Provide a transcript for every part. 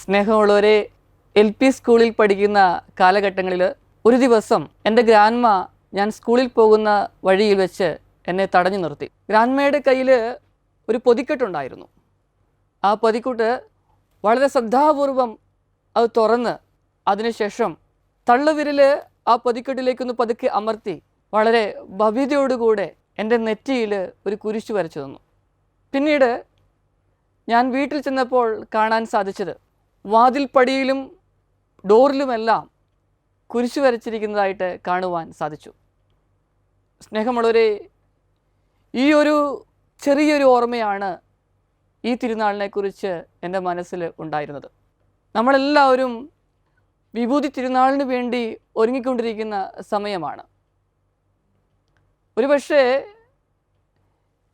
സ്നേഹമുള്ളവരെ L P സ്കൂളിൽ പഠിക്കുന്ന കാലഘട്ടങ്ങളിൽ ഒരു ദിവസം എന്റെ ഗ്രാൻമ ഞാൻ സ്കൂളിൽ പോകുന്ന വഴിയിൽ വെച്ച് എന്നെ തടഞ്ഞു നിർത്തി. ഗ്രാൻമയുടെ കയ്യിൽ ഒരു പൊതിക്കെട്ടുണ്ടായിരുന്നു ആ പൊതിക്കുട്ട് വളരെ ശ്രദ്ധാപൂർവം അത് തുറന്ന് അതിനുശേഷം തള്ളുവിരൽ ആ പൊതിക്കെട്ടിലേക്കൊന്ന് പതുക്കെ അമർത്തി വളരെ ഭവ്യതയോടുകൂടെ എന്റെ നെറ്റിയിൽ ഒരു കുരിശ് വരച്ചു തന്നു. പിന്നീട് ഞാൻ വീട്ടിൽ ചെന്നപ്പോൾ കാണാൻ സാധിച്ചത് വാതിൽപ്പടിയിലും ഡോറിലുമെല്ലാം കുരിശു വരച്ചിരിക്കുന്നതായിട്ട് കാണുവാൻ സാധിച്ചു. സ്നേഹമുള്ളവരെ ഈ ഒരു ചെറിയൊരു ഓർമ്മയാണ് ഈ തിരുനാളിനെക്കുറിച്ച് എന്റെ മനസ്സിൽ ഉണ്ടായിരുന്നത്. നമ്മളെല്ലാവരും വിഭൂതി തിരുനാളിന് വേണ്ടി ഒരുങ്ങിക്കൊണ്ടിരിക്കുന്ന സമയമാണ്. ഒരുപക്ഷേ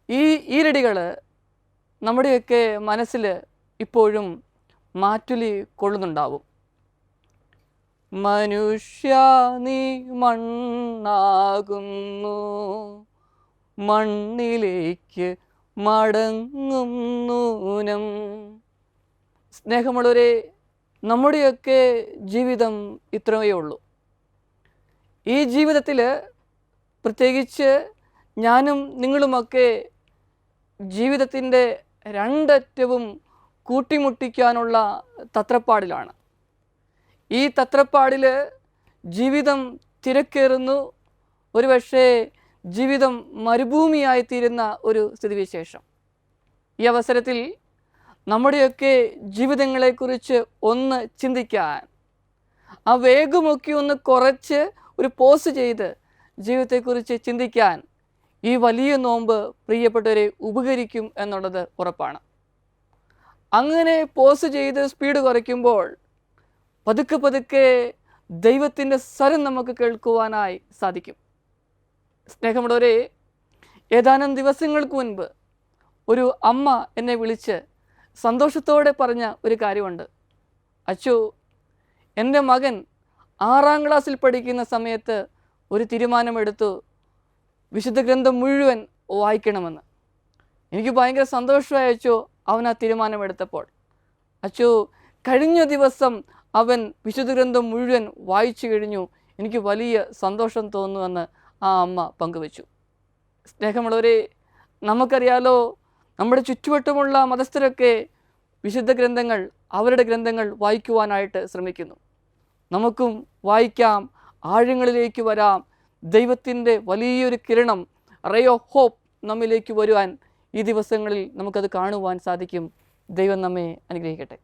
ഈ ഈരടികൾ നമ്മുടെയൊക്കെ മനസ്സിൽ ഇപ്പോഴും മാറ്റുലി കൊള്ളുന്നുണ്ടാവും മനുഷ്യ നീ മണ്ണാകുന്നു മണ്ണിലേക്ക് മടങ്ങുന്നൂനം സ്നേഹമുള്ളവരെ നമ്മുടെയൊക്കെ ജീവിതം ഇത്രയേ ഉള്ളൂ. ഈ ജീവിതത്തിൽ പ്രത്യേകിച്ച് ഞാനും നിങ്ങളുമൊക്കെ ജീവിതത്തിന്റെ രണ്ടറ്റവും കൂട്ടിമുട്ടിക്കാനുള്ള തത്രപ്പാടിലാണ്. ഈ തത്രപ്പാടിൽ ജീവിതം തിരക്കേറുന്നു. ഒരുപക്ഷേ ജീവിതം മരുഭൂമിയായിത്തീരുന്ന ഒരു സ്ഥിതിവിശേഷം. ഈ അവസരത്തിൽ നമ്മുടെയൊക്കെ ജീവിതങ്ങളെക്കുറിച്ച് ഒന്ന് ചിന്തിക്കാൻ ആ വേഗമൊക്കെ ഒന്ന് കുറച്ച് ഒരു പോസ് ചെയ്ത് ജീവിതത്തെക്കുറിച്ച് ചിന്തിക്കാൻ ഈ വലിയ നോമ്പ് പ്രിയപ്പെട്ടവരെ ഉപകരിക്കും എന്നുള്ളത് ഉറപ്പാണ്. അങ്ങനെ പോസ് ചെയ്ത് സ്പീഡ് കുറയ്ക്കുമ്പോൾ പതുക്കെ പതുക്കെ ദൈവത്തിന്റെ സ്വരം നമുക്ക് കേൾക്കുവാനായി സാധിക്കും. സ്നേഹമുള്ളവരെ ഏതാനും ദിവസങ്ങൾക്ക് മുൻപ് ഒരു അമ്മ എന്നെ വിളിച്ച് സന്തോഷത്തോടെ പറഞ്ഞ ഒരു കാര്യമുണ്ട്. അച്ചു എന്റെ മകൻ ആറാം ക്ലാസ്സിൽ പഠിക്കുന്ന സമയത്ത് ഒരു തീരുമാനമെടുത്തു. വിശുദ്ധ ഗ്രന്ഥം മുഴുവൻ വായിക്കണമെന്ന്. എനിക്ക് ഭയങ്കര സന്തോഷമായി അച്ചു അവൻ ആ തീരുമാനമെടുത്തപ്പോൾ. അച്ചു കഴിഞ്ഞ ദിവസം അവൻ വിശുദ്ധ ഗ്രന്ഥം മുഴുവൻ വായിച്ചു കഴിഞ്ഞു. എനിക്ക് വലിയ സന്തോഷം തോന്നുമെന്ന് ആ അമ്മ പങ്കുവച്ചു. സ്നേഹമുള്ളവരെ നമുക്കറിയാലോ നമ്മുടെ ചുറ്റുവട്ടമുള്ള മതസ്ഥരൊക്കെ വിശുദ്ധ ഗ്രന്ഥങ്ങൾ അവരുടെ ഗ്രന്ഥങ്ങൾ വായിക്കുവാനായിട്ട് ശ്രമിക്കുന്നു. നമുക്കും വായിക്കാം ആഴങ്ങളിലേക്ക് വരാം. ദൈവത്തിന്റെ വലിയൊരു കിരണം റേ ഓഫ് ഹോപ്പ് നമ്മിലേക്ക് വരുവാൻ ഈ ദിവസങ്ങളിൽ നമുക്കത് കാണുവാൻ സാധിക്കും. ദൈവം നമ്മെ അനുഗ്രഹിക്കട്ടെ.